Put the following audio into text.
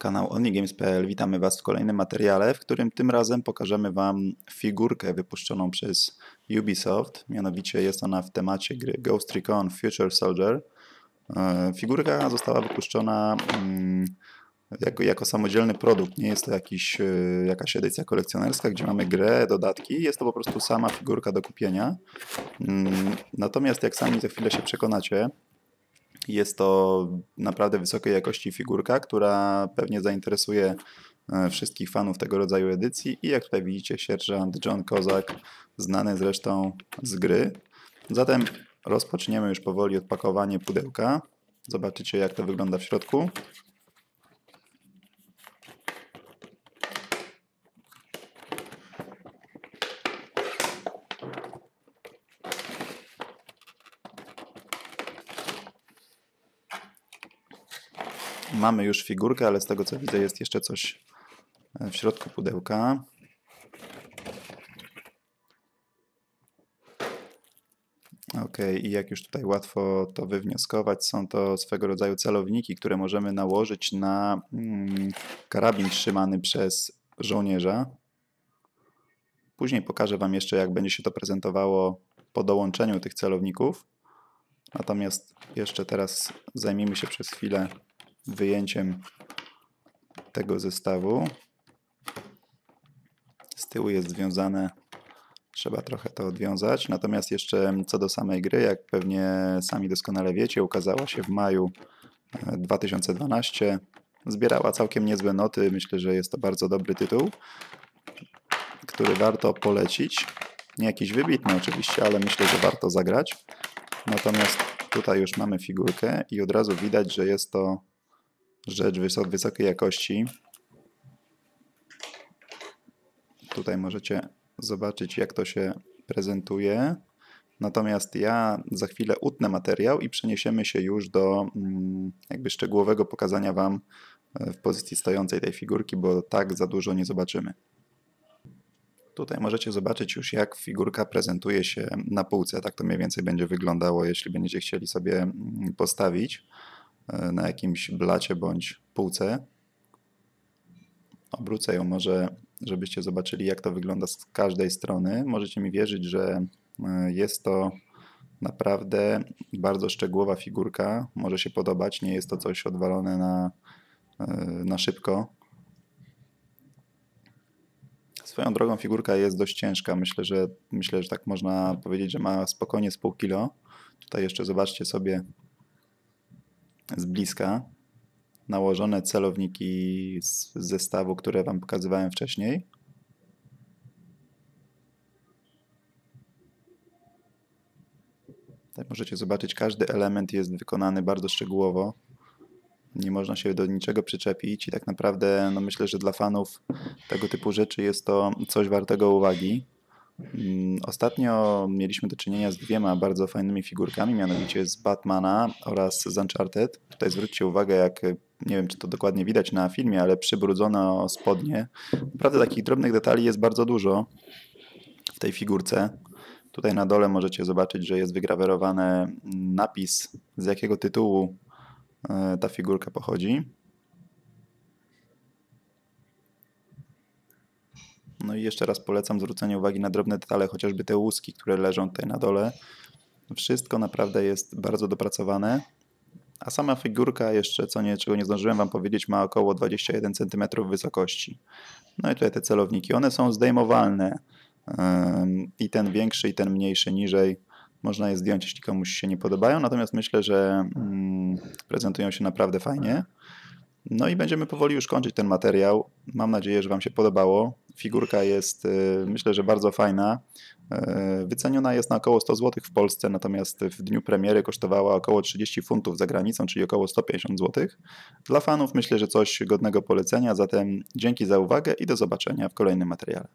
Kanał OnlyGames.pl. Witamy Was w kolejnym materiale, w którym tym razem pokażemy Wam figurkę wypuszczoną przez Ubisoft. Mianowicie jest ona w temacie gry Ghost Recon Future Soldier. E, figurka została wypuszczona mm, jako, jako samodzielny produkt. Nie jest to jakiś, e, jakaś edycja kolekcjonerska, gdzie mamy grę, dodatki. Jest to po prostu sama figurka do kupienia. Mm, natomiast jak sami za chwilę się przekonacie, jest to naprawdę wysokiej jakości figurka, która pewnie zainteresuje e, wszystkich fanów tego rodzaju edycji. I jak tutaj widzicie, sierżant John Kozak, znany zresztą z gry. Zatem rozpoczniemy już powoli odpakowanie pudełka. Zobaczycie, jak to wygląda w środku. Mamy już figurkę, ale z tego co widzę jest jeszcze coś w środku pudełka. Ok, i jak już tutaj łatwo to wywnioskować, są to swego rodzaju celowniki, które możemy nałożyć na mm, karabin trzymany przez żołnierza. Później pokażę Wam jeszcze, jak będzie się to prezentowało po dołączeniu tych celowników. Natomiast jeszcze teraz zajmijmy się przez chwilę wyjęciem tego zestawu. Z tyłu jest związane, trzeba trochę to odwiązać. Natomiast jeszcze co do samej gry, jak pewnie sami doskonale wiecie, ukazała się w maju 2012. E, Zbierała całkiem niezłe noty. Myślę, że jest to bardzo dobry tytuł, który warto polecić. Nie jakiś wybitny oczywiście, ale myślę, że warto zagrać. Natomiast tutaj już mamy figurkę i od razu widać, że jest to rzecz wysokiej jakości. Tutaj możecie zobaczyć, jak to się prezentuje. Natomiast ja za chwilę utnę materiał i przeniesiemy się już do mm, jakby szczegółowego pokazania Wam e, w pozycji stojącej tej figurki, bo tak za dużo nie zobaczymy. Tutaj możecie zobaczyć już, jak figurka prezentuje się na półce. Tak to mniej więcej będzie wyglądało, jeśli będziecie chcieli sobie mm, postawić. E, na jakimś blacie bądź półce. Obrócę ją może, żebyście zobaczyli, jak to wygląda z każdej strony. Możecie mi wierzyć, że e, jest to naprawdę bardzo szczegółowa figurka. Może się podobać, nie jest to coś odwalone na, e, na szybko. Swoją drogą figurka jest dość ciężka. Myślę, że myślę, że tak można powiedzieć, że ma spokojnie z pół kilo. Tutaj jeszcze zobaczcie sobie z bliska nałożone celowniki z zestawu, które Wam pokazywałem wcześniej. Tak możecie zobaczyć, każdy element jest wykonany bardzo szczegółowo. Nie można się do niczego przyczepić i tak naprawdę no myślę, że dla fanów tego typu rzeczy jest to coś wartego uwagi. Mm, ostatnio mieliśmy do czynienia z dwiema bardzo fajnymi figurkami, mianowicie z Batmana oraz z Uncharted. Tutaj zwróćcie uwagę, jak nie wiem, czy to dokładnie widać na filmie, ale przybrudzono spodnie. Naprawdę takich drobnych detali jest bardzo dużo w tej figurce. Tutaj na dole możecie zobaczyć, że jest wygrawerowany napis, z jakiego tytułu e, ta figurka pochodzi. No i jeszcze raz polecam zwrócenie uwagi na drobne detale, chociażby te łuski, które leżą tutaj na dole. Wszystko naprawdę jest bardzo dopracowane. A sama figurka jeszcze, co nie, czego nie zdążyłem Wam powiedzieć, ma około 21 cm wysokości. No i tutaj te celowniki, one są zdejmowalne. I ten większy, i ten mniejszy niżej. Można je zdjąć, jeśli komuś się nie podobają, natomiast myślę, że mm, prezentują się naprawdę fajnie. No i będziemy powoli już kończyć ten materiał. Mam nadzieję, że Wam się podobało. Figurka jest, y, myślę, że bardzo fajna. Y, wyceniona jest na około 100 zł w Polsce, natomiast w dniu premiery kosztowała około 30 funtów za granicą, czyli około 150 zł. Dla fanów myślę, że coś godnego polecenia, zatem dzięki za uwagę i do zobaczenia w kolejnym materiale.